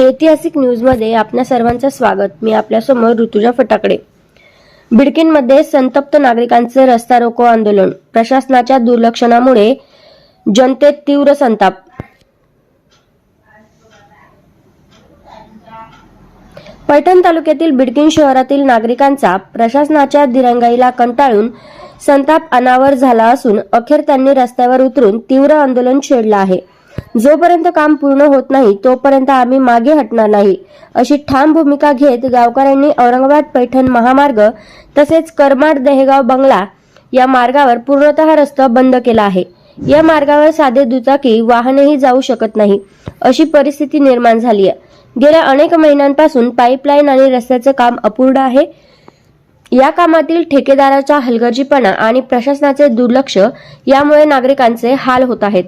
ऐतिहासिक न्यूजमध्ये आपल्या सर्वांचं स्वागत. मी आपल्यासमोर ऋतुजा फटाकडे. बिडकीनमध्ये संतप्त नागरिकांचे रस्ता रोको आंदोलन. प्रशासनाच्या दुर्लक्षणामुळे जनतेत तीव्र संताप. पैठण तालुक्यातील बिडकीन शहरातील नागरिकांचा प्रशासनाच्या दिरंगाईला कंटाळून संताप अनावर झाला असून अखेर त्यांनी रस्त्यावर उतरून तीव्र आंदोलन छेडलं आहे. जोपर्यंत काम पूर्ण होत नाही तोपर्यंत आम्ही मागे हटणार नाही अशी ठाम भूमिका घेत गावकऱ्यांनी औरंगाबाद पैठण महामार्ग तसेच करमाड दहेगाव बंगला या मार्गावर पूर्णतः रस्ता बंद केला आहे. या मार्गावर साधे दुचाकी वाहनही जाऊ शकत नाही अशी परिस्थिती निर्माण झाली आहे. गेल्या अनेक महिन्यांपासून पाईपलाईन आणि रस्त्याचं काम अपूर्ण आहे. या कामातील ठेकेदाराचा हलगर्जीपणा आणि प्रशासनाचे दुर्लक्ष यामुळे नागरिकांचे हाल होत आहेत.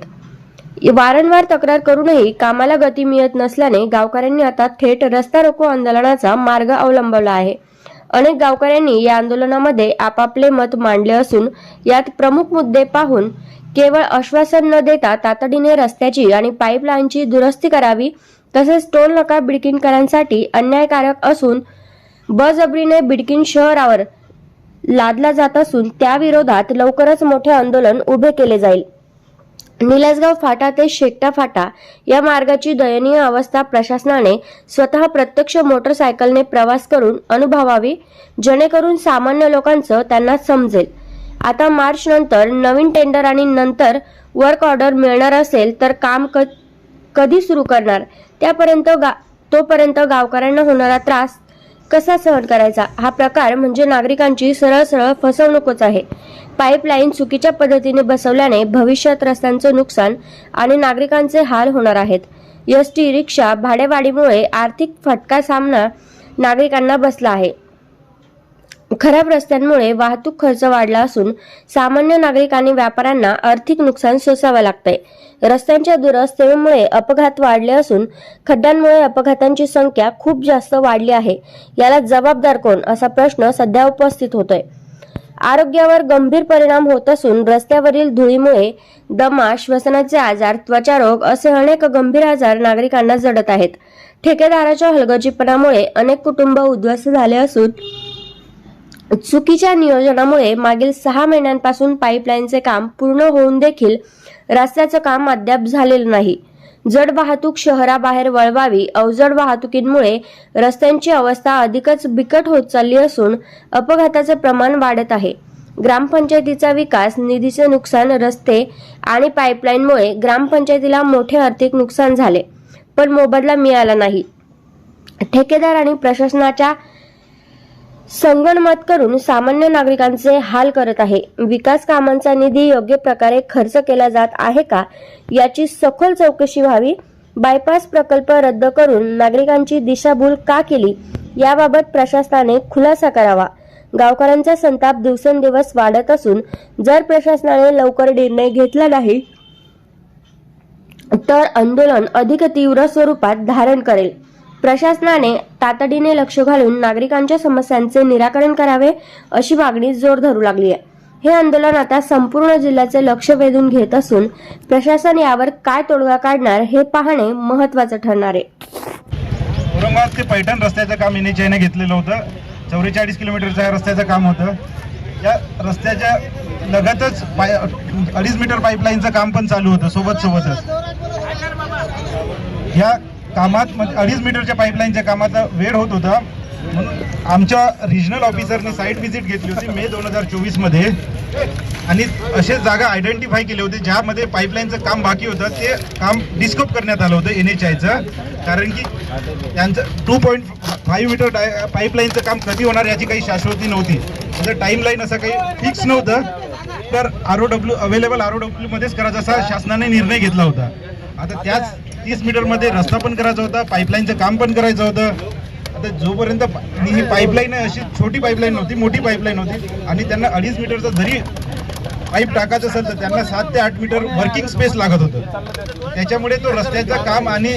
वारंवार तक्रार करूनही कामाला गती मिळत नसल्याने गावकऱ्यांनी आता थेट रस्ता रोको आंदोलनाचा मार्ग अवलंबला आहे. अनेक गावकऱ्यांनी या आंदोलनामध्ये आपापले मत मांडले असून यात प्रमुख मुद्दे पाहून केवळ आश्वासन न देता तातडीने रस्त्याची आणि पाईपलाईनची दुरुस्ती करावी तसेच टोल नका बिडकिनकरांसाठी अन्यायकारक असून बजबरीने बिडकिन शहरावर लादला जात असून त्याविरोधात लवकरच मोठे आंदोलन उभे केले जाईल. निलासगाव फाटा ते शेकटा फाटा या मार्गाची दयनीय अवस्था प्रशासनाने स्वतः प्रत्यक्ष मोटरसायकलने प्रवास करून अनुभवावी जेणेकरून सामान्य लोकांचं त्यांना समजेल. आता मार्च नंतर नवीन टेंडर आणि नंतर वर्क ऑर्डर मिळणार असेल तर काम क कधी सुरू करणार? त्यापर्यंत गा तोपर्यंत गावकऱ्यांना होणारा त्रास कसा सहन करायचा? हा प्रकार म्हणजे नागरिकांची सरळ सरळ फसवणूकच आहे. पाईपलाईन चुकीच्या पद्धतीने बसवल्याने भविष्यात रस्त्यांचं नुकसान आणि नागरिकांचे हाल होणार आहेत. एस टी रिक्षा भाडेवाढीमुळे आर्थिक फटका सामना नागरिकांना बसला आहे. खराब रस्त्यांमुळे वाहतूक खर्च वाढला असून सामान्य नागरिक आणि व्यापाऱ्यांना आर्थिक नुकसान सोसावं लागतंय. रस्त्यांच्या दुरवस्थेमुळे अपघात वाढले असून खड्ड्यांमुळे अपघातांची संख्या खूप जास्त वाढली आहे. याला जबाबदार कोण? असा प्रश्न सध्या उपस्थित होतोय. आरोग्यावर गंभीर परिणाम होत असून रस्त्यावरील धुळीमुळे दमा श्वसनाचे आजार त्वचारोग असे अनेक गंभीर आजार नागरिकांना जडत आहेत. ठेकेदाराच्या हलगर्जीपणामुळे अनेक कुटुंब उद्ध्वस्त झाले असून चुकीच्या नियोजनामुळे मागील सहा महिन्यांपासून पाईपलाईनचे काम पूर्ण होऊन देखील रस्त्याचं काम अद्याप झालेलं नाही. जड वाहतूक शहराबाहेर वळवावी अवजड वाहतुकींमुळे रस्त्यांची अवस्था अधिकच बिकट होत चालली असून अपघाताचे प्रमाण वाढत आहे. ग्रामपंचायतीचा विकास निधीचे नुकसान रस्ते आणि पाईपलाईनमुळे ग्रामपंचायतीला मोठे आर्थिक नुकसान झाले पण मोबदला मिळाला नाही. ठेकेदार आणि प्रशासनाच्या संगणमत करून सामान्य नागरिकांचे हाल करत आहे. विकास कामांचा निधी योग्य प्रकारे खर्च केला जात आहे का? याची सखोल चौकशी व्हावी. बायपास प्रकल्प रद्द करून नागरिकांची दिशाभूल का केली? याबाबत प्रशासनाने खुलासा करावा. गावकऱ्यांचा संताप दिवसेंदिवस वाढत असून जर प्रशासनाने लवकर निर्णय घेतला नाही तर आंदोलन अधिक तीव्र स्वरूपात धारण करेल. प्रशासनाने तातडीने लक्ष घालून नागरिकांच्या समस्यांचे निराकरण करावे अशी मागणी जोर धरू लागली आहे. हे आंदोलन आता संपूर्ण जिल्ह्याचे लक्ष वेधून घेत असून प्रशासन यावर काय तोडगा काढणार हे पाहणे महत्वाचं ठरणार आहे. औरंगाबाद ते पैठण रस्त्याचं काम एनएचआयने घेतलेलं होतं. चौवेचाळीस किलोमीटरचं या रस्त्याचं काम होतं. या रस्त्याच्या लगतच पाय अडीच मीटर पाईपलाईनचं काम पण चालू होतं सोबत सोबतच या कामात म्हणजे अडीच मीटरच्या पाईपलाईनच्या कामाचा वेळ होत होता. म्हणून आमच्या रिजनल ऑफिसरनी साईट व्हिजिट घेतली होती मे दोन हजार चोवीसमध्ये आणि असे जागा आयडेंटिफाय केले होते ज्यामध्ये पाईपलाईनचं काम बाकी होतं. ते काम डिस्कप करण्यात आलं होतं एन एच आयचं कारण की त्यांचं two point five metre dia पाईपलाईनचं काम कधी होणार याची काही शाश्वती नव्हती. म्हणजे टाईमलाईन असं काही फिक्स नव्हतं. तर R O W available R O डब्ल्यूमध्येच करायचा असा शासनाने निर्णय घेतला होता. आता त्याच तीस मीटरमध्ये रस्ता पण करायचा होता पाईपलाईनचं काम पण करायचं होतं. आता जोपर्यंत ही पाईपलाईन आहे अशी छोटी पाईपलाईन नव्हती मोठी पाईपलाईन होती. आणि त्यांना अडीच मीटरचा जरी पाईप टाकायचं असेल तर त्यांना सात ते आठ मीटर वर्किंग स्पेस लागत होतं. त्याच्यामुळे तो रस्त्याचं काम आणि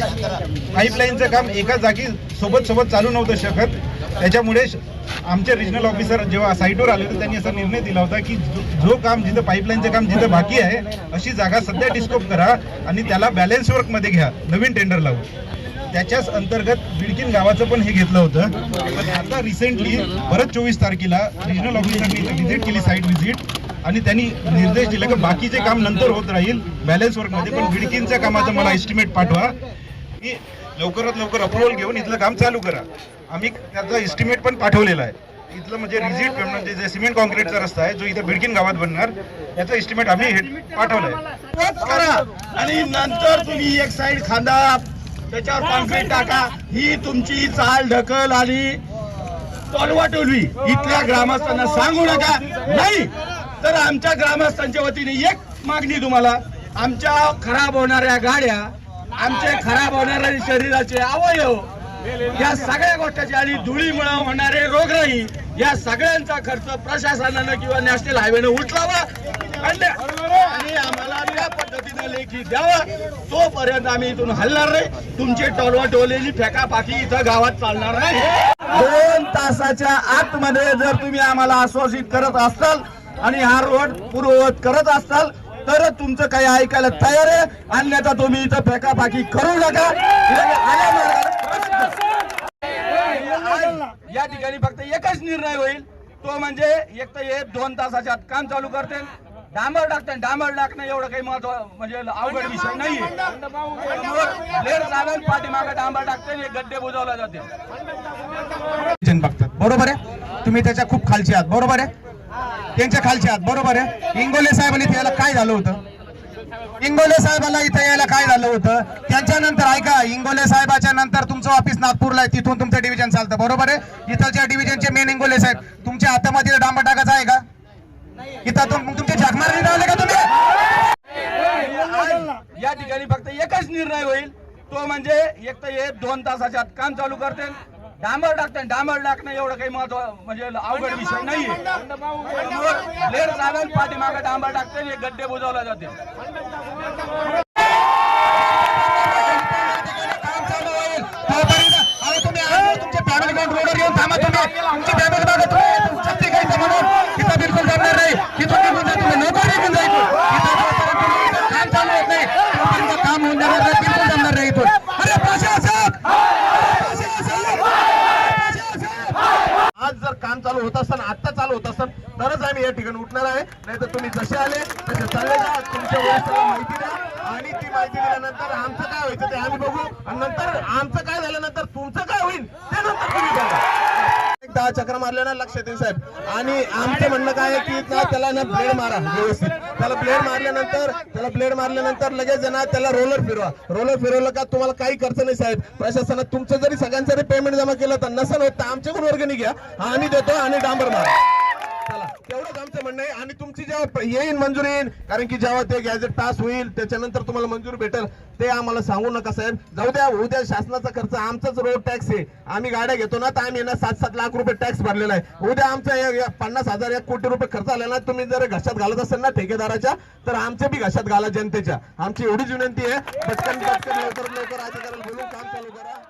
पाईपलाईनचं काम एका जागी सोबत सोबत चालू नव्हतं शकत. त्याच्यामुळे आमचे रिजनल ऑफिसर जेव्हा साईटवर आले होते त्यांनी असा निर्णय दिला होता की जो- काम जिथं पाईपलाईनचं काम जिथं बाकी आहे अशी जागा सध्या डिस्कोप करा आणि त्याला बॅलन्स वर्कमध्ये घ्या नवीन टेंडर लावून त्याच्याच अंतर्गत बिडकिन गावाचं पण हे घेतलं होतं. पण आता रिसेंटली परत चोवीस तारखेला रिजनल ऑफिसरनी व्हिजिट केली साईट व्हिजिट आणि त्यांनी निर्देश दिले की बाकीचे काम नंतर होत राहील बॅलन्स वर्कमध्ये पण बिडकिनच्या कामाचं मला एस्टिमेट पाठवा. की लवकरात लवकर अप्रुव्हल घेऊन इथलं काम चालू करा. आम्ही त्याचा इस्टिमेट पण पाठवलेला आहे. इथलं म्हणजे रिजिट म्हणजे जे सिमेंट कॉन्क्रीटचा रस्ता आहे जो इथं भिडकीन गावात बनणार याचा इस्टिमेट आम्ही हे पाठवलाय. करा. आणि नंतर तुम्ही एक साईड खांदा त्याच्यावर कॉन्क्रीट टाका. ही तुमची चाल ढकल आणि टोलवाटोलवी इथल्या ग्रामस्थांना सांगू नका. नाही तर आमच्या ग्रामस्थांच्या वतीने एक मागणी तुम्हाला. आमच्या खराब होणाऱ्या गाड्या आमचे खराब होणारे शरीराचे अवयव या सगळ्या गोष्टीची आणि धुळीमुळे होणारे रोगराई या सगळ्यांचा खर्च प्रशासनानं किंवा नॅशनल हायवेनं उचलावा आणि आम्हाला त्या पद्धतीनं लेखी द्यावा. तोपर्यंत आम्ही इथून हलणार नाही. तुमची टोलवा टोलेली फेकापाकी इथं गावात चालणार नाही. दोन तासाच्या आतमध्ये जर तुम्ही आम्हाला आश्वासित करत असाल आणि हा रोड पूर्ववत करत असाल तर तुमचं काही ऐकायला तयार आहे. अन्यथा तुम्ही इथं फेकाफाकी करू नका. या ठिकाणी फक्त एकच निर्णय होईल. तो म्हणजे एक तर हे दोन तासाच्या आत काम चालू करते डांबर टाकते डांबर टाकणं एवढं काही महत्त्व म्हणजे अवघड विषय नाहीये. पाठीमागे डांबर टाकते हे गड्डे बुजवले जाते बरोबर आहे? तुम्ही त्याच्या खूप खालचे आहात. बरोबर आहे? त्यांच्या खालचे आहात बरोबर आहे? इंगोले साहेबांनी इथे यायला काय झालं होतं? इंगोले साहेबाला इथे यायला काय झालं होतं? त्यांच्यानंतर ऐका इंगोले साहेबाच्या नंतर तुमचं ऑफिस नागपूरला आहे तिथून तुमचं डिव्हिजन चालतं. बरोबर आहे? इथलच्या डिव्हिजनचे मेन इंगोले साहेब तुमच्या हातामध्ये डांबर टाकायचा आहे का? इथं तुमचे झाकमार आले का तुम्ही? या ठिकाणी फक्त एकच निर्णय होईल. तो म्हणजे एक तर हे दोन तासाच्या आत काम चालू करते डांबर टाकते डांबर टाकणं एवढं काही महत्त्व म्हणजे अवघड विषय नाही लेट साधन पाठीमागे डांबर टाकते हे गड्डे बुजवले जाते. तुमचे चालू होईल तोपर्यंत फॅमिली घेऊन रोडवर येऊन थांबा तुम्ही. तुमची फॅमिली बघा तुम्ही शक्ती काही म्हणून इथं बिलकुल जमणार नाही इथून निघून जा तुम्ही नोकरी निघून जा इथून इथं जोपर्यंत तुम्ही इथं काम चालू होत नाही तोपर्यंत काम होऊन जाणार नाही बिलकुल जमणार नाही इथून अरे प्रशासक प्रशासक! प्रशासक! आज जर काम चालू होत असताना आता चालू होत असताना तरच आम्ही या ठिकाणी उठणार आहे. नाही तर तुम्ही जसे आले तसे चालले जा. तुमच्या वरिष्ठांना माहिती द्या. आणि ती माहिती दिल्यानंतर आमचं काय व्हायचं ते आम्ही बघू. आणि नंतर आमचं काय झाल्यानंतर तुमचं काय होईल ते नंतर तुम्ही बघा. एक दहा चक्र मारले ना लक्षात येईल साहेब. आणि आमचं म्हणणं काय आहे की ना त्याला ना ब्लेड मारा व्यवस्थित. त्याला ब्लेड मारल्यानंतर त्याला ब्लेड मारल्यानंतर लगेच आहे ना त्याला रोलर फिरवा. रोलर फिरवलं का तुम्हाला काही खर्च नाही साहेब. प्रशासनात तुमचं जरी सगळ्यांचं जरी पेमेंट जमा केलं तर नसेल होत तर आमच्याकडून वर्गणी घ्या. आणि देतो आणि डांबर मारा. तेवढंच आमचं म्हणणं आहे. आणि तुमची जेव्हा येईन मंजुरी येईन कारण की जेव्हा ते गॅजेट पास होईल त्याच्यानंतर तुम्हाला मंजुरी भेटेल. ते आम्हाला सांगू नका साहेब. जाऊ द्या उद्या शासनाचा खर्च आमचाच रोड टॅक्स आहे. आम्ही गाड्या घेतो ना तर आम्ही ना सात सात लाख रुपये टॅक्स भरलेला आहे. उद्या आमचा पन्नास हजार एक कोटी रुपये खर्च आला ना तुम्ही जर घशात घालत असेल ना ठेकेदाराच्या तर आमच्या बी घशात घाला जनतेच्या. आमची एवढीच विनंती आहे. पटकन पटकन लवकर लवकर अधिकाऱ्याला बोलून काम चालू करा.